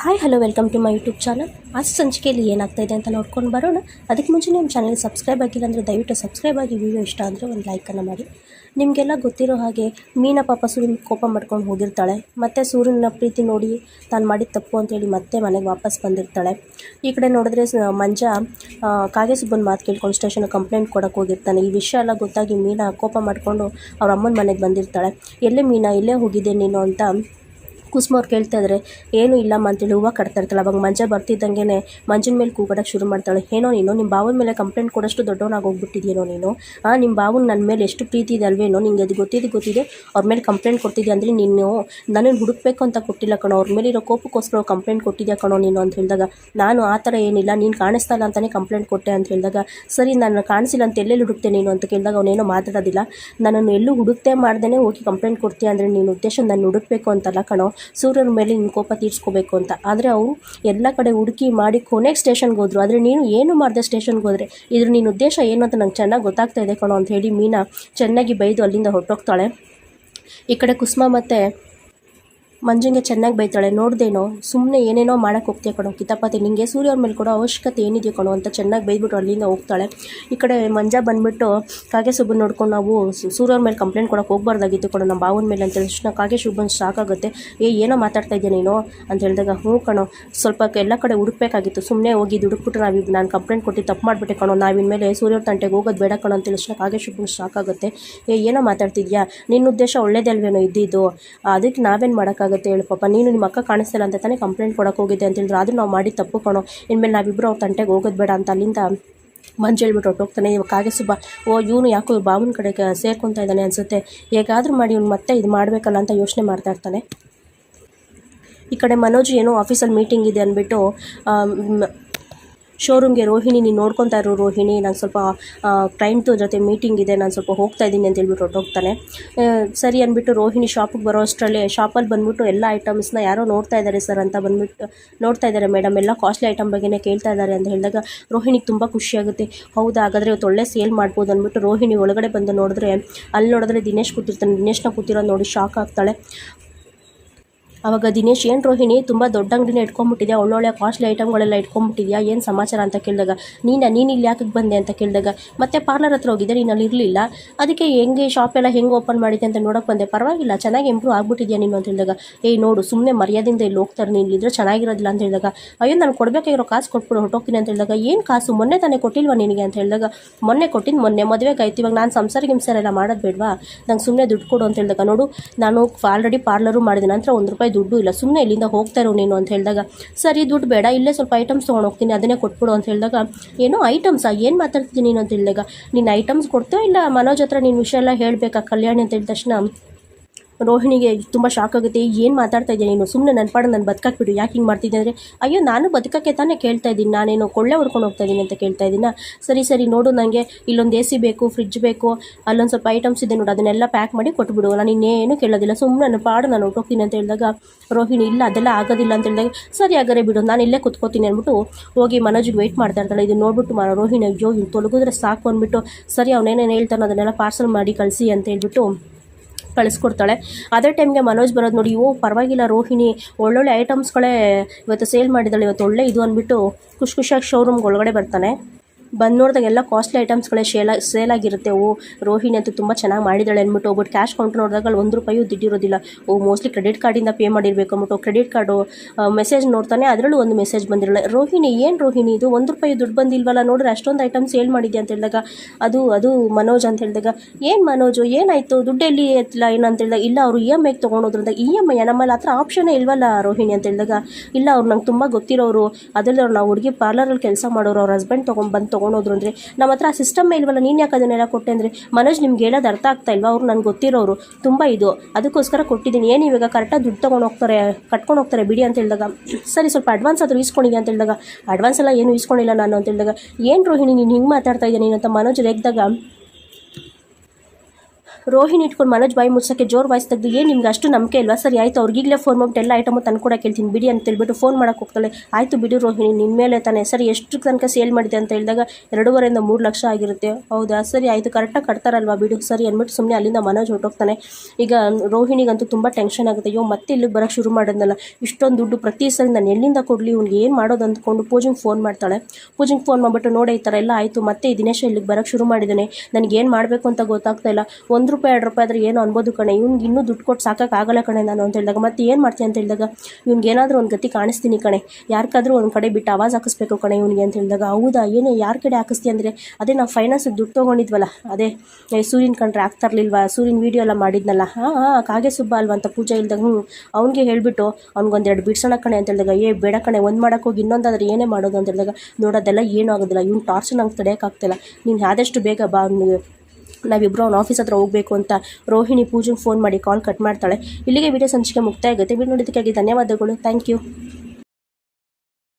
Hi hello welcome to my YouTube channel as ಸಂಚಿಕೆಯಲ್ಲಿ ಏನಾಗ್ತಾ ಇದೆ ಅಂತ ನೋಡ್ಕೊಂಡು ಬರೋಣ. ಅದಕ್ಕೆ ಮುಂಚೆ ನಿಮ್ಮ ಚಾನಲ್ ಸಬ್ಸ್ಕ್ರೈಬ್ ಆಗಿಲ್ಲ ಅಂದರೆ ದಯವಿಟ್ಟು ಸಬ್ಸ್ಕ್ರೈಬ್ ಆಗಿ ವಿಡಿಯೋ ಇಷ್ಟ ಅಂದರೆ ಒಂದು ಲೈಕನ್ನು ಮಾಡಿ. ನಿಮಗೆಲ್ಲ ಗೊತ್ತಿರೋ ಹಾಗೆ ಮೀನ ಪಾಪ ಸೂರ್ಯನ ಕೋಪ ಮಾಡ್ಕೊಂಡು ಹೋಗಿರ್ತಾಳೆ. ಮತ್ತು ಸೂರ್ಯನ ಪ್ರೀತಿ ನೋಡಿ ತಾನು ಮಾಡಿದ ತಪ್ಪು ಅಂತೇಳಿ ಮತ್ತೆ ಮನೆಗೆ ವಾಪಸ್ ಬಂದಿರ್ತಾಳೆ. ಈ ಕಡೆ ನೋಡಿದ್ರೆ ಮಂಜ ಕಾಗೆ ಸುಬ್ಬನ ಮಾತು ಕೇಳ್ಕೊಂಡು ಸ್ಟೇಷನ್ ಕಂಪ್ಲೇಂಟ್ ಕೊಡೋಕೆ ಹೋಗಿರ್ತಾನೆ. ಈ ವಿಷಯ ಎಲ್ಲ ಗೊತ್ತಾಗಿ ಮೀನಾ ಕೋಪ ಮಾಡಿಕೊಂಡು ಅವ್ರ ಅಮ್ಮನ ಮನೆಗೆ ಬಂದಿರ್ತಾಳೆ. ಎಲ್ಲೇ ಮೀನಾ? ಎಲ್ಲೇ ಹೋಗಿದ್ದೆ ನೀನು? ಅಂತ ಕುಸುಮ ಅವ್ರು ಕೇಳ್ತಾ ಇದ್ದಾರೆ ಏನೂ ಇಲ್ಲಮ್ಮ ಅಂತೇಳಿ ಹೂವು ಕಟ್ತಾ ಇರ್ತಾಳೆ. ಅವಾಗ ಮಂಜ ಬರ್ತಿದ್ದಂಗೆ ಮಂಜಿನ ಮೇಲೆ ಕೂಗಾಡಕ್ಕೆ ಶುರು ಮಾಡ್ತಾಳೆ. ಏನೋ ನೀನು ನಿಮ್ಮ ಬಾವನ ಮೇಲೆ ಕಂಪ್ಲೇಂಟ್ ಕೊಡೋಷ್ಟು ದೊಡ್ಡವನಾಗಿ ಹೋಗ್ಬಿಟ್ಟಿದ್ಯೇನೋ ನೀನು? ಆ ನಿಮ್ಮ ಬಾವನ ನನ್ನ ಮೇಲೆ ಎಷ್ಟು ಪ್ರೀತಿ ಇದೆ ಅಲ್ವೇನೋ? ನಿಂಗೆ ಅದು ಗೊತ್ತಿದೆ ಗೊತ್ತಿದೆ. ಅವ್ರ ಮೇಲೆ ಕಂಪ್ಲೇಂಟ್ ಕೊಡ್ತಿದ್ಯಾ ಅಂದರೆ ನೀನು ನನ್ನನ್ನು ಹುಡುಕ್ಬೇಕು ಅಂತ ಕೊಟ್ಟಿಲ್ಲ ಕಣೋ. ಅವ್ರ ಮೇಲೆ ಇರೋ ಕೋಪಕ್ಕೋಸ್ಕರ ಕಂಪ್ಲೇಂಟ್ ಕೊಟ್ಟಿದ್ಯಾ ಕಣೋ ನೀನು? ಅಂತ ಹೇಳಿದಾಗ, ನಾನು ಆ ಥರ ಏನಿಲ್ಲ. ನೀನು ಕಾಣಿಸ್ತಾ ಇಲ್ಲ ಅಂತಲೇ ಕಂಪ್ಲೇಂಟ್ ಕೊಟ್ಟೆ. ಅಂತ ಹೇಳಿದಾಗ, ಸರಿ, ನಾನು ಕಾಣಿಸಿಲ್ಲ ಅಂತ ಎಲ್ಲೆಲ್ಲಿ ಹುಡುಕ್ತೆ ನೀನು? ಅಂತ ಕೇಳಿದಾಗ, ಅವನೇನೋ ಮಾತಾಡೋದಿಲ್ಲ. ನನ್ನನ್ನು ಎಲ್ಲೂ ಹುಡುಕ್ತೆ ಮಾಡ್ದೇ ಹೋಗಿ ಕಂಪ್ಲೇಂಟ್ ಕೊಡ್ತೀಯ ಅಂದರೆ ನೀನು ಉದ್ದೇಶ ನಾನು ಹುಡುಕ್ಬೇಕು ಅಂತಲ್ಲ ಕಣೋ. ಸೂರ್ಯನ ಮೇಲೆ ನಿನ್ನ ಕೋಪ ತೀರಿಸ್ಕೋಬೇಕು ಅಂತ. ಆದರೆ ಅವರು ಎಲ್ಲ ಕಡೆ ಹುಡುಕಿ ಮಾಡಿ ಕೊನೆಗೆ ಸ್ಟೇಷನ್ಗೆ ಹೋದ್ರು. ಆದರೆ ನೀನು ಏನು ಮಾಡಿದೆ ಸ್ಟೇಷನ್ಗೆ ಹೋದರೆ? ಇದ್ರ ನಿನ್ನ ಉದ್ದೇಶ ಏನು ಅಂತ ನಂಗೆ ಚೆನ್ನಾಗಿ ಗೊತ್ತಾಗ್ತಾ ಇದೆ ಕಣೋ ಅಂತ ಹೇಳಿ ಮೀನಾ ಚೆನ್ನಾಗಿ ಬೈದು ಅಲ್ಲಿಂದ ಹೊರಟೋಗ್ತಾಳೆ. ಈ ಕಡೆ ಕುಸುಮ ಮತ್ತು ಮಂಜುಂಗೆ ಚೆನ್ನಾಗಿ ಬೈತಾಳೆ, ನೋಡ್ದೇನೋ ಸುಮ್ಮನೆ ಏನೇನೋ ಮಾಡೋಕ್ಕೆ ಹೋಗ್ತೀಯ ಕಣೋ, ಕಿತಾಪತಿ. ನಿಂಗೆ ಸೂರ್ಯ ಅವ್ರ ಮೇಲೆ ಕೊಡೋ ಅವಶ್ಯಕತೆ ಏನಿದೆಯೋ ಕಣೋ ಅಂತ ಚೆನ್ನಾಗಿ ಬೈದ್ಬಿಟ್ಟು ಅಲ್ಲಿಂದ ಹೋಗ್ತಾಳೆ. ಈ ಕಡೆ ಮಂಜ ಬಂದ್ಬಿಟ್ಟು ಕಾಗೆ ಸುಬ್ಬನ್ ನೋಡ್ಕೊಂಡು ನಾವು ಸೂರ್ಯ ಅವ್ರ ಮೇಲೆ ಕಂಪ್ಲೇಂಟ್ ಕೊಡೋಕೆ ಹೋಗ್ಬಾರ್ದಾಗಿತ್ತು ಕಣೋ ನಮ್ಮ ಭಾವನ ಮೇಲೆ ಅಂತ ತಕ್ಷಣ ಕಾಗೆ ಸುಬ್ಬನ್ ಸಾಕಾಗುತ್ತೆ ಏ, ಏನೋ ಮಾತಾಡ್ತಾ ಇದ್ದೆ ನೀನು? ಅಂತ ಹೇಳಿದಾಗ, ಹ್ಞೂ ಕಣೋ, ಸ್ವಲ್ಪ ಎಲ್ಲ ಕಡೆ ಹುಡುಕ್ಬೇಕಾಗಿತ್ತು. ಸುಮ್ಮನೆ ಹೋಗಿ ದುಡುಕ್ಬಿಟ್ಟು ನಾವು ನಾನು ಕಂಪ್ಲೇಂಟ್ ಕೊಟ್ಟು ತಪ್ಪು ಮಾಡಿಬಿಟ್ಟೆ ಕಣೋ ನಾವಿನ ಮೇಲೆ ಸೂರ್ಯ ಅವ್ರ ತಂಟೆಗೆ ಹೋಗೋದು ಬೇಡ ಕಣೋ ಅಂತ ತಕ್ಷಣ ಕಾಗೆ ಸುಬ್ಬನ್ ಸಾಕಾಗುತ್ತೆ ಏ, ಏನೋ ಮಾತಾಡ್ತಿದ್ಯಾ? ನಿನ್ನ ಉದ್ದೇಶ ಒಳ್ಳೇದಲ್ವೇನೋ ಇದ್ದಿದ್ದು? ಅದಕ್ಕೆ ನಾವೇನು ಮಾಡೋಕ್ಕಾಗುತ್ತೆ? ಹೇಳು ಪಾಪ. ನೀನು ನಿಮ್ಮ ಅಕ್ಕ ಕಾಣಿಸ್ತಿಲ್ಲ ಅಂತ ತಾನೇ ಕಂಪ್ಲೇಂಟ್ ಕೊಡೋಕೆ ಹೋಗಿದ್ದೆ ಅಂತ ಹೇಳಿದ್ರು. ಆದರೂ ನಾವು ಮಾಡಿ ತಪ್ಪು ಕಣೋ. ಇನ್ಮೇಲೆ ನಾವಿಬ್ಬರು ಅವ್ರ ತಂಟೆಗೆ ಹೋಗೋದು ಬೇಡ ಅಂತ ಅಲ್ಲಿಂದ ಮಂಜು ಹೇಳ್ಬಿಟ್ಟು ಹೊಟ್ಟೋಗ್ತಾನೆ ಇವಾಗ ಕಾಗೆ ಸುಬ್ಬ, ಓ, ಇವನು ಯಾಕೋ ಬಾವನ ಕಡೆಗೆ ಸೇರ್ಕೊತಾ ಇದ್ದಾನೆ ಅನಿಸುತ್ತೆ. ಹೇಗಾದರೂ ಮಾಡಿ ಇವ್ನು ಮತ್ತೆ ಇದು ಮಾಡಬೇಕಲ್ಲ ಅಂತ ಯೋಚನೆ ಮಾಡ್ತಾ ಇರ್ತಾನೆ. ಈ ಕಡೆ ಮನೋಜ್ ಏನೋ ಆಫೀಸಲ್ಲಿ ಮೀಟಿಂಗ್ ಇದೆ ಅಂದ್ಬಿಟ್ಟು ಶೋರೂಮ್ಗೆ ರೋಹಿಣಿ, ನೀನು ನೋಡ್ಕೊತಾ ಇರೋ ರೋಹಿಣಿ. ನಾನು ಸ್ವಲ್ಪ ಕ್ಲೈಂಟು ಜೊತೆ ಮೀಟಿಂಗ್ ಇದೆ, ನಾನು ಸ್ವಲ್ಪ ಹೋಗ್ತಾ ಇದ್ದೀನಿ ಅಂತ ಹೇಳ್ಬಿಟ್ಟು ಹೊರಟೋಗ್ತಾನೆ ಸರಿ ಅಂದ್ಬಿಟ್ಟು ರೋಹಿಣಿ ಶಾಪಿಗೆ ಬರೋ ಅಷ್ಟರಲ್ಲಿ ಶಾಪಲ್ಲಿ ಬಂದ್ಬಿಟ್ಟು ಎಲ್ಲ ಐಟಮ್ಸ್ನ ಯಾರೋ ನೋಡ್ತಾ ಇದ್ದಾರೆ ಸರ್ ಅಂತ ಬಂದ್ಬಿಟ್ಟು, ನೋಡ್ತಾ ಇದ್ದಾರೆ ಮೇಡಮ್ ಎಲ್ಲ ಕಾಸ್ಟ್ಲಿ ಐಟಮ್ ಬಗ್ಗೆನೇ ಕೇಳ್ತಾ ಇದ್ದಾರೆ ಅಂತ ಹೇಳಿದಾಗ ರೋಹಿಣಿಗೆ ತುಂಬ ಖುಷಿಯಾಗುತ್ತೆ ಹೌದಾ, ಹಾಗಾದರೆ ಇವತ್ತು ಒಳ್ಳೆ ಸೇಲ್ ಮಾಡ್ಬೋದು ಅಂದ್ಬಿಟ್ಟು ರೋಹಿಣಿ ಒಳಗಡೆ ಬಂದು ನೋಡಿದ್ರೆ, ಅಲ್ಲಿ ನೋಡಿದ್ರೆ ದಿನೇಶ್ ಕೂತಿರ್ತಾನೆ. ದಿನೇಶ್ನ ಕೂತಿರೋದು ನೋಡಿ ಶಾಕ್ ಆಗ್ತಾಳೆ. ಅವಾಗ ದಿನೇಶ್, ಏನು ರೋಹಿಣಿ, ತುಂಬ ದೊಡ್ಡ ಅಂಗಡಿನ ಇಟ್ಕೊಂಡ್ಬಿಟ್ಟಿದ್ಯಾ? ಒಳ್ಳೊಳ್ಳೆ ಕಾಸ್ಟ್ಲಿ ಐಟಮ್ಗಳೆಲ್ಲ ಇಟ್ಕೊಂಡ್ಬಿಟ್ಟಿದ್ಯಾ? ಏನು ಸಮಾಚಾರ ಅಂತ ಕೇಳಿದಾಗ, ನೀನ, ನೀನು ಇಲ್ಲಿ ಯಾಕೆ ಬಂದೆ? ಅಂತ ಕೇಳಿದಾಗ, ಮತ್ತೆ ಪಾರ್ಲರ್ ಹತ್ರ ಹೋಗಿದ್ದೆ, ನೀನು ಅಲ್ಲಿ ಇರಲಿಲ್ಲ. ಅದಕ್ಕೆ ಹೆಂಗೆ ಶಾಪ್ ಎಲ್ಲ ಹೆಂಗೆ ಓಪನ್ ಮಾಡಿದೆ ಅಂತ ನೋಡೋಕೆ ಬಂದೆ. ಪರವಾಗಿಲ್ಲ, ಚೆನ್ನಾಗಿ ಇಂಪ್ರೂವ್ ಆಗ್ಬಿಟ್ಟಿದ್ಯಾ ನೀನು? ಅಂತ ಹೇಳಿದಾಗ, ಏಯ್, ನೋಡು ಸುಮ್ಮನೆ ಮರ್ಯಾದಿಂದ ಇಲ್ಲಿ ಹೋಗ್ತಾರೆ ನೀನು ಇಲ್ಲಿದ್ರೆ ಚೆನ್ನಾಗಿರೋದಿಲ್ಲ. ಅಂತ ಹೇಳಿದಾಗ, ಅಯ್ಯೋ, ನಾನು ಕೊಡಬೇಕಾಗಿರೋ ಕಾಸು ಕೊಟ್ಬಿಡು ಹೊಟ್ಟೋಗ್ತೀನಿ ಅಂತ ಹೇಳಿದಾಗ, ಏನು ಕಾಸು? ಮೊನ್ನೆ ತಾನೇ ಕೊಟ್ಟಿಲ್ವಾ ನಿನಗೆ? ಅಂತ ಹೇಳಿದಾಗ, ಮೊನ್ನೆ ಕೊಟ್ಟಿದ್ದು ಮೊನ್ನೆ ಮದುವೆಗೆ ಆಯ್ತು. ಇವಾಗ ನಾನು ಸಂಸಾರ ಗಿಂಸಾರ ಎಲ್ಲ ಮಾಡೋದು ಬೇಡವಾ? ನಂಗೆ ಸುಮ್ಮನೆ ದುಡ್ಡು ಕೊಡು. ಅಂತ ಹೇಳಿದಾಗ, ನೋಡು, ನಾನು ಆಲ್ರೆಡಿ ಪಾರ್ಲರು ಮಾಡಿದ ನಂತರ ಒಂದು ರೂಪಾಯಿ ದುಡ್ಡು ಇಲ್ಲ ಸುಮ್ಮನೆ ಇಲ್ಲಿಂದ ಹೋಗ್ತಾ ಇರೋ ನೀನು ಅಂತ ಹೇಳಿದಾಗ, ಸರಿ ದುಡ್ಡು ಬೇಡ, ಇಲ್ಲೇ ಸ್ವಲ್ಪ ಐಟಮ್ಸ್ ತೊಗೊಂಡೋಗ್ತೀನಿ ಅದನ್ನೇ ಕೊಟ್ಬಿಡು ಅಂತ ಹೇಳಿದಾಗ, ಏನೋ ಐಟಮ್ಸಾ ಏನು ಮಾತಾಡ್ತೀನಿ ನೀನು ಅಂತ ಹೇಳಿದಾಗ, ನೀನು ಐಟಮ್ಸ್ ಕೊಡ್ತೀಯೋ ಇಲ್ಲ ಮನೋಜ್ ಹತ್ರ ನೀನು ವಿಷಯ ಎಲ್ಲ ಹೇಳಬೇಕಾ, ಕಲ್ಯಾಣಿ ಅಂತ ಹೇಳಿದ ತಕ್ಷಣ? ರೋಹಿಣಿಗೆ ತುಂಬ ಶಾಕ್ ಆಗುತ್ತೆ. ಏನು ಮಾತಾಡ್ತಾ ಇದ್ದೀನಿ? ನೀನು ಸುಮ್ಮನೆ ನನ್ನ ಪಾಡು ನಾನು ಬಿಡು ಯಾಕೆ ಹಿಂಗೆ ಮಾಡ್ತಿದ್ದೆ ಅಂದರೆ, ಅಯ್ಯೋ, ನಾನು ಬದುಕಕ್ಕೆ ತಾನೇ ಕೇಳ್ತಾ ಇದ್ದೀನಿ. ನಾನೇನು ಕೊಳ್ಳೆ ಹೊಡ್ಕೊಂಡು ಹೋಗ್ತಾ ಇದ್ದೀನಿ ಅಂತ ಕೇಳ್ತಾ ಇದ್ದೀನ? ಸರಿ ಸರಿ, ನೋಡು ನನಗೆ ಇಲ್ಲೊಂದು ಎ ಸಿ ಬೇಕು ಫ್ರಿಜ್ ಬೇಕು. ಅಲ್ಲೊಂದು ಸ್ವಲ್ಪ ಐಟಮ್ಸ್ ಇದೆ ನೋಡು. ಅದನ್ನೆಲ್ಲ ಪ್ಯಾಕ್ ಮಾಡಿ ಕೊಟ್ಬಿಡು. ನಾನು ಇನ್ನೇನು ಕೇಳೋದಿಲ್ಲ. ಸುಮ್ಮನೆ ನನ್ನ ಪಾಡು ನಾನು ಹೊರಟೋಗ್ತೀನಿ ಅಂತ ಹೇಳಿದಾಗ, ರೋಹಿಣಿ, ಇಲ್ಲ, ಅದೆಲ್ಲ ಆಗೋದಿಲ್ಲ ಅಂತ ಹೇಳಿದಾಗ, ಸರಿ, ಹಾಗಾದ್ರೆ ಬಿಡು. ನಾನು ಇಲ್ಲೇ ಕುತ್ಕೋತೀನಿ ಅಂದ್ಬಿಟ್ಟು ಹೋಗಿ ಮನೋಜಿಗೆ ವೆಯ್ಟ್ ಮಾಡ್ತಾ ಇರ್ತಾಳೆ. ಇದು ನೋಡ್ಬಿಟ್ಟು ಮಾ, ರೋಹಿಣಿ, ಅಯ್ಯೋ ಇವ್ನು ತೊಲಗಿದ್ರೆ ಸಾಕು ಅಂದ್ಬಿಟ್ಟು, ಸರಿ ಅವನೇನೇನು ಹೇಳ್ತಾನೋ ಅದನ್ನೆಲ್ಲ ಪಾರ್ಸಲ್ ಮಾಡಿ ಕಳಿಸಿ ಅಂತ ಹೇಳ್ಬಿಟ್ಟು ಕಳಿಸ್ಕೊಡ್ತಾಳೆ. ಅದೇ ಟೈಮ್ಗೆ ಮನೋಜ್ ಬರೋದು ನೋಡಿ, ಓ, ಪರವಾಗಿಲ್ಲ ರೋಹಿಣಿ, ಒಳ್ಳೊಳ್ಳೆ ಐಟಮ್ಸ್ಗಳೇ ಇವತ್ತು ಸೇಲ್ ಮಾಡಿದ್ದಾಳೆ, ಇವತ್ತು ಒಳ್ಳೆ ಇದು ಅಂದ್ಬಿಟ್ಟು ಖುಷಿ ಖುಷಿಯಾಗಿ ಶೋರೂಮ್ಗೆ ಒಳಗಡೆ ಬರ್ತಾನೆ. ಬಂದು ನೋಡಿದಾಗ ಎಲ್ಲ ಕಾಸ್ಟ್ಲಿ ಐಟಮ್ಸ್ಗಳೇ ಶೇಲ ಸೇಲ್ ಆಗಿರುತ್ತೆ. ಓ, ರೋಹಿಣಿ ಅಂತೂ ತುಂಬ ಚೆನ್ನಾಗಿ ಮಾಡಿದಾಳೆ ಅಂದ್ಬಿಟ್ಟು ಹೋಗ್ಬಿಟ್ಟು ಕ್ಯಾಶ್ ಕೌಂಟರ್ ನೋಡಿದಾಗ ಅಲ್ಲಿ ಒಂದು ರೂಪಾಯಿಯೂ ದುಡ್ಡಿರೋದಿಲ್ಲ. ಓ ಮೋಸ್ಟ್ಲಿ ಕ್ರೆಡಿಟ್ ಕಾರ್ಡಿಂದ ಪೇ ಮಾಡಿರಬೇಕು ಅಂದ್ಬಿಟ್ಟು ಕ್ರೆಡಿಟ್ ಕಾರ್ಡು ಮೆಸೇಜ್ ನೋಡ್ತಾನೆ, ಅದರಲ್ಲೂ ಒಂದು ಮೆಸೇಜ್ ಬಂದಿರಲ್ಲ. ರೋಹಿಣಿ, ಏನು ರೋಹಿಣಿ ಇದು? ಒಂದು ರೂಪಾಯಿ ದುಡ್ಡು ಬಂದಿಲ್ವಲ್ಲ? ನೋಡ್ರಿ, ಅಷ್ಟೊಂದು ಐಟಮ್ ಸೇಲ್ ಮಾಡಿದೆ ಅಂತ ಹೇಳಿದಾಗ, ಅದು ಅದು ಮನೋಜ್ ಅಂತ ಹೇಳಿದಾಗ, ಏನು ಮನೋಜು, ಏನಾಯಿತು? ದುಡ್ಡು ಎಲ್ಲಿ ಎತ್ತಿಲ್ಲ ಏನು ಅಂತ ಹೇಳಿದಾಗ, ಇಲ್ಲ, ಅವರು ಇ ಎಂ ಐಗೆ ತೊಗೊಂಡೋದ್ರಿಂದ ಇ ಎಂ ಐ ನಮ್ಮಲ್ಲಿ ಹತ್ರ ಆಪ್ಷನೇ ಇಲ್ವಲ್ಲ ರೋಹಿಣಿ ಅಂತ ಹೇಳಿದಾಗ, ಇಲ್ಲ, ಅವ್ರು ನಂಗೆ ತುಂಬ ಗೊತ್ತಿರೋರು. ಅದರಲ್ಲಿ ಅವ್ರು ನಾವು ಹುಡುಗಿ ಪಾರ್ಲರಲ್ಲಿ ಕೆಲಸ ಮಾಡೋರು, ಅವ್ರ ಹಸ್ಬೆಂಡ್ ತೊಗೊಂಡು ಬಂದು ತೊಗೊಂಡೋದ್ರು ಅಂದರೆ ನಮ್ಮ ಹತ್ರ ಆ ಸಿಸ್ಟಮ್ ಇಲ್ವಲ್ಲ, ನೀನು ಯಾಕೆ ಅದನ್ನೆಲ್ಲ ಕೊಟ್ಟೆ ಅಂದರೆ? ಮನೋಜ್ ನಿಮ್ಗೆ ಹೇಳೋದು ಅರ್ಥ ಆಗ್ತಾ ಇಲ್ವಾ? ಅವ್ರು ನನಗೆ ಗೊತ್ತಿರೋರು. ತುಂಬ ಇದು. ಅದಕ್ಕೋಸ್ಕರ ಕೊಟ್ಟಿದ್ದೀನಿ. ಏನು ಇವಾಗ ಕರೆಕ್ಟಾಗಿ ದುಡ್ಡು ತೊಗೊಂಡು ಹೋಗ್ತಾರೆ, ಕಟ್ಕೊಂಡು ಹೋಗ್ತಾರೆ ಬಿಡಿ ಅಂತ ಹೇಳಿದಾಗ, ಸರಿ ಸ್ವಲ್ಪ ಅಡ್ವಾನ್ಸ್ ಆದರೂ ಇಸ್ಕೊಂಡಿದ್ದೆ ಅಂತ ಹೇಳಿದಾಗ ಅಡ್ವಾನ್ಸ್ ಎಲ್ಲ ಏನು ಇಸ್ಕೊಂಡಿಲ್ಲ ನಾನು ಅಂತ ಹೇಳಿದಾಗ, ಏನು ರೋಹಿಣಿ ನೀನು ಹಿಂಗೆ ಮಾತಾಡ್ತಾ ಇದ್ದೀನಿ ಅಂತ ಮನೋಜ್ ರೇಗ್ದಾಗ ರೋಹಿಣಿ ಇಟ್ಕೊಂಡು ಮನೋಜ್ ಬಾಯಿ ಮುಚ್ಚಕ್ಕೆ ಜೋರ್ ವಾಯ್ಸ್ ತೆಗೆದು ಏನು ನಿಮ್ಗೆ ಅಷ್ಟು ನಂಬಿಕೆ ಇಲ್ವಾ? ಸರಿ, ಆಯಿತು, ಅವ್ರಿಗೀಗಲೇ ಫೋನ್ ಮಾಡ್ಬಿಟ್ಟು ಎಲ್ಲ ಐಟಮು ತಂದು ಕೂಡ ಕೇಳ್ತೀನಿ. ಬಿಡಿ ಅಂತ ಹೇಳ್ಬಿಟ್ಟು ಫೋನ್ ಮಾಡಕ್ಕೆ ಹೋಗ್ತಾಳೆ. ಆಯಿತು ಬಿಡಿ ರೋಹಿಣಿ ನಿಮ್ಮ ಮೇಲೆ ತಾನೆ. ಸರಿ, ಎಷ್ಟು ತನಕ ಸೇಲ್ ಮಾಡಿದೆ ಅಂತ ಹೇಳಿದಾಗ ಎರಡೂವರೆಯಿಂದ ಮೂರು ಲಕ್ಷ ಆಗಿರುತ್ತೆ. ಹೌದಾ? ಸರಿ, ಆಯಿತು ಕರೆಕ್ಟಾಗಿ ಕಟ್ತಾರಲ್ವಾ ಬಿಡು. ಸರಿ ಅಂದ್ಬಿಟ್ಟು ಸುಮ್ಮನೆ ಅಲ್ಲಿಂದ ಮನೋಜ್ ಹೊರಟೋಗ್ತಾನೆ. ಈಗ ರೋಹಿಣಿಗಂತೂ ತುಂಬ ಟೆನ್ಷನ್ ಆಗುತ್ತೆ. ಅಯ್ಯೋ, ಮತ್ತೆ ಇಲ್ಲಿಗೆ ಬರೋಕ್ಕೆ ಶುರು ಮಾಡಿದ್ನಲ್ಲ. ಇಷ್ಟೊಂದು ದುಡ್ಡು ಪ್ರತಿ ಸರಿ ನಾನು ಎಲ್ಲಿಂದ ಕೊಡಲಿ? ಇವ್ನಿಗೆ ಏನು ಮಾಡೋದು? ಅಂದ್ಕೊಂಡು ಪೂಜೆಗೆ ಫೋನ್ ಮಾಡ್ತಾಳೆ. ಪೂಜೆಗೆ ಫೋನ್ ಮಾಡಿಬಿಟ್ಟು, ನೋಡಿ, ಈ ಥರ ಎಲ್ಲ ಆಯಿತು. ಮತ್ತೆ ಈ ದಿನೇಶ ಇಲ್ಲಿಗೆ ಬರೋಕ್ಕೆ ಶುರು ಮಾಡಿದ್ದಾನೆ. ನನಗೆ ಏನು ಮಾಡಬೇಕು ಅಂತ ಗೊತ್ತಾಗ್ತಾ ಇಲ್ಲ. ಒಂದು ರೂಪಾಯಿ, ಎರಡು ರೂಪಾಯಿ ಆದರೆ ಏನು ಅನ್ಬೋದು ಕಣೆ. ಇವ್ನಿಗೆ ಇನ್ನೂ ದುಡ್ಡು ಕೊಟ್ಟು ಸಾಕಾಗಲ್ಲ ಕಣೆ ನಾನು ಅಂತ ಹೇಳಿದಾಗ. ಮತ್ತೆ ಏನು ಮಾಡ್ತೀನಿ ಅಂತ ಹೇಳಿದಾಗ, ಇವ್ನಿಗೆ ಏನಾದರೂ ಒಂದು ಗತಿ ಕಾಣಿಸ್ತೀನಿ ಕಣೆ. ಯಾರಿಗಾದರೂ ಒಂದು ಕಡೆ ಬಿಟ್ಟು ಆವಾಜ್ ಹಾಕಿಸ್ಬೇಕು ಕಣೆ ಇವ್ನಿಗೆ ಅಂತ ಹೇಳಿದಾಗ. ಹೌದಾ, ಏನು ಯಾರ ಕಡೆ ಹಾಕಿಸ್ತೀಯ ಅಂದರೆ, ಅದೇ ನಾವು ಫೈನಾನ್ಸ್ ದುಡ್ಡು ತೊಗೊಂಡಿದ್ವಲ್ಲ, ಅದೇ ಸೂರ್ಯನ ಕಂಡ್ರೆ ಆಗ್ತಾ ಇರಲಿಲ್ವಾ, ಸೂರ್ಯನ ವೀಡಿಯೋ ಎಲ್ಲ ಮಾಡಿದ್ನಲ್ಲ. ಹಾಂ ಹಾಂ ಕಾಗೆ ಸುಬ್ಬ ಅಲ್ವಾ ಅಂತ ಪೂಜೆ ಇಲ್ದಾಗ ಹ್ಞೂ ಅವ್ನಿಗೆ ಹೇಳಿಬಿಟ್ಟು ಅವ್ನಿಗೊಂದೆರಡು ಬಿಡ್ಸೋಣ ಕಣೆ ಅಂತ ಹೇಳಿದಾಗ. ಏ, ಬೇಡ ಕಣೆ, ಒಂದು ಮಾಡೋಕೆ ಹೋಗಿ ಇನ್ನೊಂದಾದ್ರೆ ಏನೇ ಮಾಡೋದು ಅಂತ ಹೇಳಿದಾಗ ನೋಡೋದೆಲ್ಲ ಏನೂ ಆಗೋದಿಲ್ಲ. ಇವ್ನು ಟಾರ್ಚರ್ ನಂಗೆ ತಡೆಯೋಕ್ಕಾಗ್ತಿಲ್ಲ ನೀನು ಆದಷ್ಟು ಬೇಗ ಬಾ, ಅವ್ನಿಗೆ ನಾವಿಬ್ಬರು ಅವ್ನ ಆಫೀಸ್ ಹತ್ರ ಹೋಗಬೇಕು ಅಂತ ರೋಹಿಣಿ ಪೂಜೆಗೆ ಫೋನ್ ಮಾಡಿ ಕಾಲ್ ಕಟ್ ಮಾಡ್ತಾಳೆ. ಇಲ್ಲಿಗೆ ವಿಡಿಯೋ ಸಂಚಿಕೆ ಮುಕ್ತಾಯ ಆಗುತ್ತೆ. ವಿಡಿಯೋ ನೋಡೋದಕ್ಕಾಗಿ ಧನ್ಯವಾದಗಳು. Thank you